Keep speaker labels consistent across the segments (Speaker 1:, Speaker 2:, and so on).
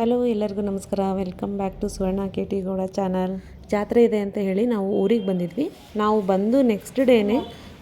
Speaker 1: Hello, ಎಲ್ಲರಿಗೂ ನಮಸ್ಕಾರ. Welcome back to Suvarna K T Gowda channel ಜಾತ್ರೆ ಇದೆ ಅಂತ ಹೇಳಿ ನಾವು ಊರಿಗೆ ಬಂದಿದ್ವಿ. ನಾವು ಬಂದು ನೆಕ್ಸ್ಟ್ ಡೇನೆ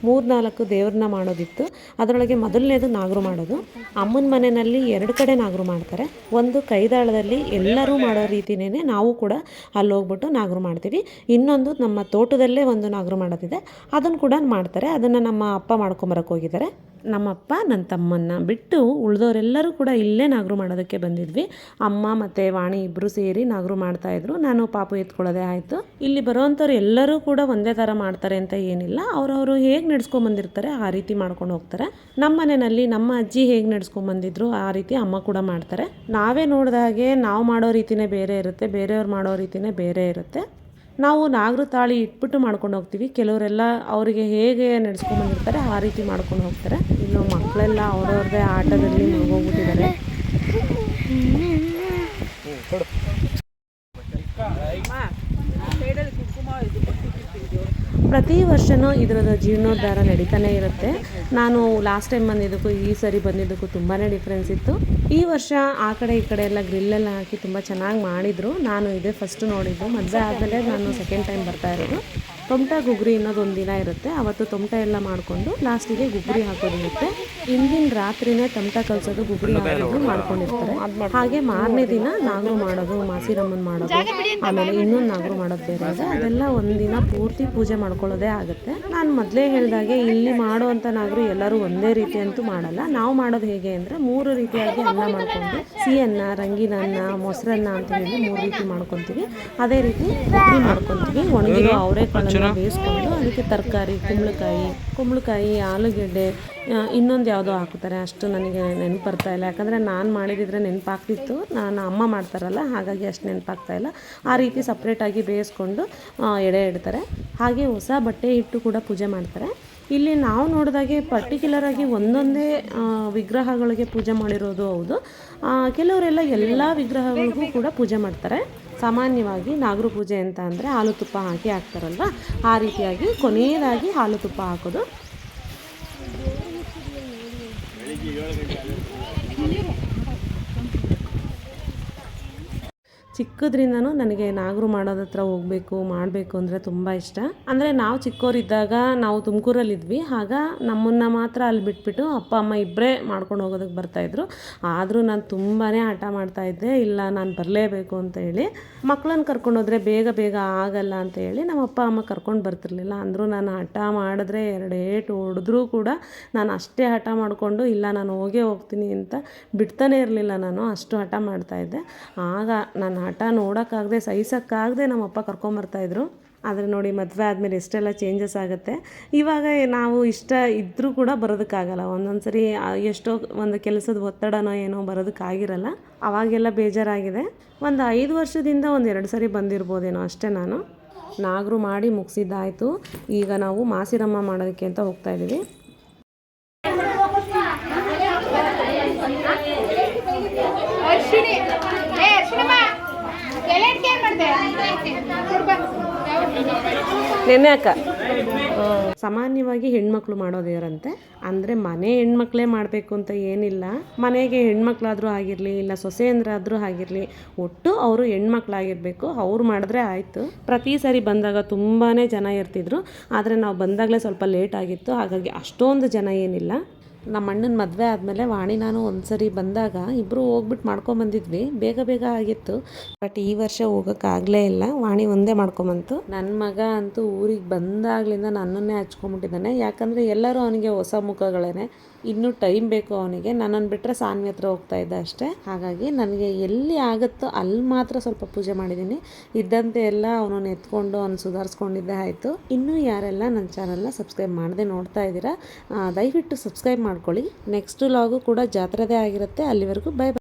Speaker 1: ಮೂರ್ನಾಲ್ಕು ದೇವ್ರನ್ನ ಮಾಡೋದಿತ್ತು. ಅದರೊಳಗೆ ಮೊದಲನೇದು ನಾಗರು ಮಾಡೋದು. ಅಮ್ಮನ ಮನೆಯಲ್ಲಿ ಎರಡು ಕಡೆ ನಾಗರು ಮಾಡ್ತಾರೆ. ಒಂದು ಕೈದಾಳದಲ್ಲಿ ಎಲ್ಲರೂ ಮಾಡೋ ರೀತಿನೇ ನಾವು ಕೂಡ ಅಲ್ಲಿ ಹೋಗ್ಬಿಟ್ಟು ನಾಗರು ಮಾಡ್ತೀವಿ. ಇನ್ನೊಂದು ನಮ್ಮ ತೋಟದಲ್ಲೇ ಒಂದು ನಾಗರು ಮಾಡೋದಿದೆ. ಅದನ್ನು ಕೂಡ ಮಾಡ್ತಾರೆ. ಅದನ್ನು ನಮ್ಮ ಅಪ್ಪ ಮಾಡ್ಕೊಂಬರಕ್ಕೆ ಹೋಗಿದ್ದಾರೆ. ನಮ್ಮಪ್ಪ ನನ್ನ ತಮ್ಮನ್ನ ಬಿಟ್ಟು ಉಳಿದವರೆಲ್ಲರೂ ಕೂಡ ಇಲ್ಲೇ ನಾಗರು ಮಾಡೋದಕ್ಕೆ ಬಂದಿದ್ವಿ. ಅಮ್ಮ ಮತ್ತು ವಾಣಿ ಇಬ್ಬರು ಸೇರಿ ನಾಗರು ಮಾಡ್ತಾಯಿದ್ರು ನಾನು ಪಾಪು ಎತ್ಕೊಳ್ಳೋದೇ ಆಯಿತು. ಇಲ್ಲಿ ಬರೋವಂಥವ್ರು ಎಲ್ಲರೂ ಕೂಡ ಒಂದೇ ಥರ ಮಾಡ್ತಾರೆ ಅಂತ ಏನಿಲ್ಲ. ಅವರವರು ಹೇಗೆ ನಡ್ಸ್ಕೊಂಬಂದಿರ್ತಾರೆ ಆ ರೀತಿ ಮಾಡ್ಕೊಂಡು ಹೋಗ್ತಾರೆ. ನಮ್ಮ ಮನೆಯಲ್ಲಿ ನಮ್ಮ ಅಜ್ಜಿ ಹೇಗೆ ನಡ್ಸ್ಕೊಂಬಂದಿದ್ರು ಆ ರೀತಿ ಅಮ್ಮ ಕೂಡ ಮಾಡ್ತಾರೆ. ನಾವೇ ನೋಡಿದ ಹಾಗೆ ನಾವು ಮಾಡೋ ರೀತಿನೇ ಬೇರೆ ಇರುತ್ತೆ, ಬೇರೆಯವ್ರು ಮಾಡೋ ರೀತಿನೇ ಬೇರೆ ಇರುತ್ತೆ. ನಾವು ನಾಗರ ತಾಳಿ ಇಟ್ಬಿಟ್ಟು ಮಾಡ್ಕೊಂಡು ಹೋಗ್ತೀವಿ. ಕೆಲವರೆಲ್ಲ ಅವರಿಗೆ ಹೇಗೆ ನಡೆಸ್ಕೊಂಬಂದಿರ್ತಾರೆ ಆ ರೀತಿ ಮಾಡ್ಕೊಂಡು ಹೋಗ್ತಾರೆ. ಇನ್ನು ಮಕ್ಕಳೆಲ್ಲ ಅವ್ರವ್ರದ್ದೇ ಆಟದಲ್ಲಿ ಹೋಗ್ಬಿಟ್ಟಿದ್ದಾರೆ ಪ್ರತಿ ವರ್ಷವೂ ಇದರದ ಜೀರ್ಣೋದ್ಧಾರ ನಡೀತಾನೆ ಇರುತ್ತೆ. ನಾನು ಲಾಸ್ಟ್ ಟೈಮ್ ಬಂದಿದ್ದಕ್ಕೂ ಈ ಸರಿ ಬಂದಿದ್ದಕ್ಕೂ ತುಂಬಾ ಡಿಫ್ರೆನ್ಸ್ ಇತ್ತು. ಈ ವರ್ಷ ಆ ಕಡೆ ಈ ಕಡೆ ಎಲ್ಲ ಗ್ರಿಲ್ಲೆಲ್ಲ ಹಾಕಿ ತುಂಬ ಚೆನ್ನಾಗಿ ಮಾಡಿದರು. ನಾನು ಇದೇ ಫಸ್ಟ್ ನೋಡಿದ್ದು. ಮದುವೆ ಆದಮೇಲೆ ನಾನು ಸೆಕೆಂಡ್ ಟೈಮ್ ಬರ್ತಾ ಇರೋದು. ತೊಮಟ ಗುಗ್ರಿ ಅನ್ನೋದು ಒಂದು ದಿನ ಇರುತ್ತೆ. ಅವತ್ತು ತೊಮಟ ಎಲ್ಲ ಮಾಡಿಕೊಂಡು ಲಾಸ್ಟಿಗೆ ಗುಗ್ರಿ ಹಾಕೋದಿರುತ್ತೆ ಹಿಂದಿನ ರಾತ್ರಿನೇ ತಮಟ ಕಲ್ಸೋದು ಗುಗ್ರಿ ಹಾಕೋದು ಮಾಡ್ಕೊಂಡಿರ್ತಾರೆ. ಹಾಗೆ ಮಾರನೇ ದಿನ ನಾಗರು ಮಾಡೋದು, ಮಾಸಿರಮ್ಮನ ಮಾಡೋದು, ಆಮೇಲೆ ಇನ್ನೊಂದು ನಾಗರು ಮಾಡೋದು ಬೇರೆ ಅದೆಲ್ಲ ಒಂದಿನ ಪೂರ್ತಿ ಪೂಜೆ ಮಾಡ್ಕೊಳ್ಳೋದೇ ಆಗುತ್ತೆ. ನಾನು ಮೊದಲೇ ಹೇಳಿದಾಗೆ ಇಲ್ಲಿ ಮಾಡುವಂಥ ನಾಗರು ಎಲ್ಲರೂ ಒಂದೇ ರೀತಿ ಅಂತೂ ಮಾಡಲ್ಲ. ನಾವು ಮಾಡೋದು ಹೇಗೆ ಅಂದರೆ ಮೂರು ರೀತಿಯಾಗಿ ಅನ್ನ ಮಾಡ್ಕೊಂಡು ಸಿಹಿಯನ್ನ ರಂಗಿನ ಅನ್ನ ಮೊಸರನ್ನ ಅಂತ ಹೇಳಿ ಮೂರು ರೀತಿ ಮಾಡ್ಕೊತೀವಿ. ಅದೇ ರೀತಿ ಮಾಡ್ಕೊತೀವಿ. ಒಣಗಿರೋ ಅವರೆಕಾಳನ್ನ ಬೇಯಿಸ್ಕೊಂಡು ಅದಕ್ಕೆ ತರಕಾರಿ ಕುಂಬಳಕಾಯಿ ಕುಂಬಳಕಾಯಿ ಆಲೂಗೆಡ್ಡೆ ಇನ್ನೊಂದು ಯಾವುದೋ ಹಾಕ್ತಾರೆ. ಅಷ್ಟು ನನಗೆ ನೆನಪು ಬರ್ತಾ ಇಲ್ಲ. ಯಾಕಂದರೆ ನಾನು ಮಾಡಿದಿದ್ರೆ ನೆನಪಾಗ್ತಿತ್ತು. ನಾನು ಅಮ್ಮ ಮಾಡ್ತಾರಲ್ಲ ಹಾಗಾಗಿ ಅಷ್ಟು ನೆನಪಾಗ್ತಾ ಇಲ್ಲ. ಆ ರೀತಿ ಸಪ್ರೇಟಾಗಿ ಬೇಯಿಸ್ಕೊಂಡು ಎಡೆ ಇಡ್ತಾರೆ. ಹಾಗೆ ಹೊಸ ಬಟ್ಟೆ ಇಟ್ಟು ಕೂಡ ಪೂಜೆ ಮಾಡ್ತಾರೆ. ಇಲ್ಲಿ ನಾವು ನೋಡಿದಾಗೆ ಪರ್ಟಿಕ್ಯುಲರ್ ಆಗಿ ಒಂದೊಂದೇ ವಿಗ್ರಹಗಳಿಗೆ ಪೂಜೆ ಮಾಡಿರೋದು ಹೌದು. ಕೆಲವರೆಲ್ಲ ಎಲ್ಲ ವಿಗ್ರಹಗಳಿಗೂ ಕೂಡ ಪೂಜೆ ಮಾಡ್ತಾರೆ. ಸಾಮಾನ್ಯವಾಗಿ ನಾಗರು ಪೂಜೆ ಅಂತ ಅಂದರೆ ಹಾಲು ತುಪ್ಪ ಹಾಕಿ ಹಾಕ್ತಾರಲ್ವ? ಆ ರೀತಿಯಾಗಿ ಕೊನೆಯದಾಗಿ ಹಾಲು ತುಪ್ಪ ಹಾಕೋದು. ಚಿಕ್ಕದ್ರಿಂದನೂ ನನಗೆ ನಾಗರು ಮಾಡೋದ ಹತ್ರ ಹೋಗಬೇಕು, ಮಾಡಬೇಕು ಅಂದರೆ ತುಂಬ ಇಷ್ಟ. ಅಂದರೆ ನಾವು ಚಿಕ್ಕವರಿದ್ದಾಗ ನಾವು ತುಮಕೂರಲ್ಲಿದ್ವಿ. ಆಗ ನಮ್ಮನ್ನು ಮಾತ್ರ ಅಲ್ಲಿ ಬಿಟ್ಬಿಟ್ಟು ಅಪ್ಪ, ಅಮ್ಮ ಇಬ್ಬರೇ ಮಾಡ್ಕೊಂಡು ಹೋಗೋದಕ್ಕೆ ಬರ್ತಾಯಿದ್ರು ಆದರೂ ನಾನು ತುಂಬಾ ಹಠ ಮಾಡ್ತಾಯಿದ್ದೆ ಇಲ್ಲ, ನಾನು ಬರಲೇಬೇಕು ಅಂತ ಹೇಳಿ. ಮಕ್ಕಳನ್ನ ಕರ್ಕೊಂಡು ಹೋದ್ರೆ ಬೇಗ ಬೇಗ ಆಗಲ್ಲ ಅಂತ ಹೇಳಿ ನಮ್ಮ ಅಪ್ಪ, ಅಮ್ಮ ಕರ್ಕೊಂಡು ಬರ್ತಿರ್ಲಿಲ್ಲ. ಅಂದರೂ ನಾನು ಹಠ ಮಾಡಿದ್ರೆ ಎರಡು ಏಟು ಹೊಡೆದ್ರೂ ಕೂಡ ನಾನು ಅಷ್ಟೇ ಹಠ ಮಾಡಿಕೊಂಡು, ಇಲ್ಲ, ನಾನು ಹೋಗೇ ಹೋಗ್ತೀನಿ ಅಂತ ಬಿಡ್ತಾನೆ ಇರಲಿಲ್ಲ ನಾನು. ಅಷ್ಟು ಹಠ ಮಾಡ್ತಾಯಿದ್ದೆ ಆಗ ನನ್ನ ಹಠ ನೋಡೋಕ್ಕಾಗದೆ, ಸಹಿಸೋಕ್ಕಾಗದೆ ನಮ್ಮಪ್ಪ ಕರ್ಕೊಂಬರ್ತಾಯಿದ್ರು ಆದರೆ ನೋಡಿ ಮದುವೆ ಆದಮೇಲೆ ಎಷ್ಟೆಲ್ಲ ಚೇಂಜಸ್ ಆಗುತ್ತೆ. ಇವಾಗ ನಾವು ಇಷ್ಟ ಇದ್ದರೂ ಕೂಡ ಬರೋದಕ್ಕಾಗಲ್ಲ. ಒಂದೊಂದು ಸರಿ ಎಷ್ಟೋ ಒಂದು ಕೆಲಸದ ಒತ್ತಡನೋ ಏನೋ ಬರೋದಕ್ಕಾಗಿರಲ್ಲ. ಅವಾಗೆಲ್ಲ ಬೇಜಾರಾಗಿದೆ. ಒಂದು ಐದು ವರ್ಷದಿಂದ ಒಂದು ಎರಡು ಸರಿ ಬಂದಿರ್ಬೋದೇನೋ ಅಷ್ಟೇ ನಾನು. ನಾಗರು ಮಾಡಿ ಮುಗಿಸಿದ್ದಾಯಿತು. ಈಗ ನಾವು ಮಾಸಿರಮ್ಮ ಮಾಡೋದಕ್ಕೆ ಅಂತ ಹೋಗ್ತಾ ಇದ್ದೀವಿ.
Speaker 2: ಅರ್ಶಿಣಿ.
Speaker 1: ನೆನೆ ಅಕ್ಕ. ಸಾಮಾನ್ಯವಾಗಿ ಹೆಣ್ಮಕ್ಳು ಮಾಡೋದೇರಂತೆ ಅಂದರೆ ಮನೆ ಹೆಣ್ಮಕ್ಳೇ ಮಾಡಬೇಕು ಅಂತ ಏನಿಲ್ಲ. ಮನೆಗೆ ಹೆಣ್ಮಕ್ಳಾದರೂ ಆಗಿರಲಿ ಇಲ್ಲ ಸೊಸೆಯಂದ್ರಾದರೂ ಆಗಿರಲಿ ಒಟ್ಟು ಅವರು ಹೆಣ್ಮಕ್ಳಾಗಿರಬೇಕು. ಅವ್ರು ಮಾಡಿದ್ರೆ ಆಯಿತು. ಪ್ರತಿ ಸಾರಿ ಬಂದಾಗ ತುಂಬಾ ಜನ ಇರ್ತಿದ್ರು. ಆದರೆ ನಾವು ಬಂದಾಗಲೇ ಸ್ವಲ್ಪ ಲೇಟ್ ಆಗಿತ್ತು. ಹಾಗಾಗಿ ಅಷ್ಟೊಂದು ಜನ ಏನಿಲ್ಲ. ನಮ್ಮ ಅಣ್ಣನ ಮದುವೆ ಆದಮೇಲೆ ವಾಣಿ, ನಾನು ಒಂದು ಸರಿ ಬಂದಾಗ ಇಬ್ಬರು ಹೋಗ್ಬಿಟ್ಟು ಮಾಡ್ಕೊಂಬಂದಿದ್ವಿ. ಬೇಗ ಬೇಗ ಆಗಿತ್ತು. ಬಟ್ ಈ ವರ್ಷ ಹೋಗೋಕ್ಕಾಗಲೇ ಇಲ್ಲ. ವಾಣಿ ಒಂದೇ ಮಾಡ್ಕೊಂಬಂತು. ನನ್ನ ಮಗ ಅಂತೂ ಊರಿಗೆ ಬಂದಾಗ್ಲಿಂದ ನನ್ನನ್ನೇ ಹಚ್ಕೊಂಬಿಟ್ಟಿದ್ದಾನೆ ಯಾಕಂದರೆ ಎಲ್ಲರೂ ಅವನಿಗೆ ಹೊಸ ಮುಖಗಳೇನೆ. ಇನ್ನೂ ಟೈಮ್ ಬೇಕು ಅವನಿಗೆ. ನನ್ನನ್ನು ಬಿಟ್ಟರೆ ಸಾನ್ವಿ ಹತ್ರ ಹೋಗ್ತಾ ಇದ್ದ ಅಷ್ಟೇ. ಹಾಗಾಗಿ ನನಗೆ ಎಲ್ಲಿ ಆಗುತ್ತೋ ಅಲ್ಲಿ ಮಾತ್ರ ಸ್ವಲ್ಪ ಪೂಜೆ ಮಾಡಿದ್ದೀನಿ ಇದ್ದಂತೆ ಎಲ್ಲ ಅವನನ್ನು ಎತ್ಕೊಂಡು ಅವ್ನು ಸುಧಾರಿಸ್ಕೊಂಡಿದ್ದೆ ಆಯಿತು. ಇನ್ನೂ ಯಾರೆಲ್ಲ ನನ್ನ ಚಾನಲ್ನ ಸಬ್ಸ್ಕ್ರೈಬ್ ಮಾಡದೆ ನೋಡ್ತಾ ಇದ್ದೀರಾ ದಯವಿಟ್ಟು ಸಬ್ಸ್ಕ್ರೈಬ್ ಮಾಡ್ಕೊಳ್ಳಿ. ನೆಕ್ಸ್ಟ್ ಲಾಗು ಕೂಡ ಜಾತ್ರೆದೇ ಆಗಿರುತ್ತೆ. ಅಲ್ಲಿವರೆಗೂ ಬೈ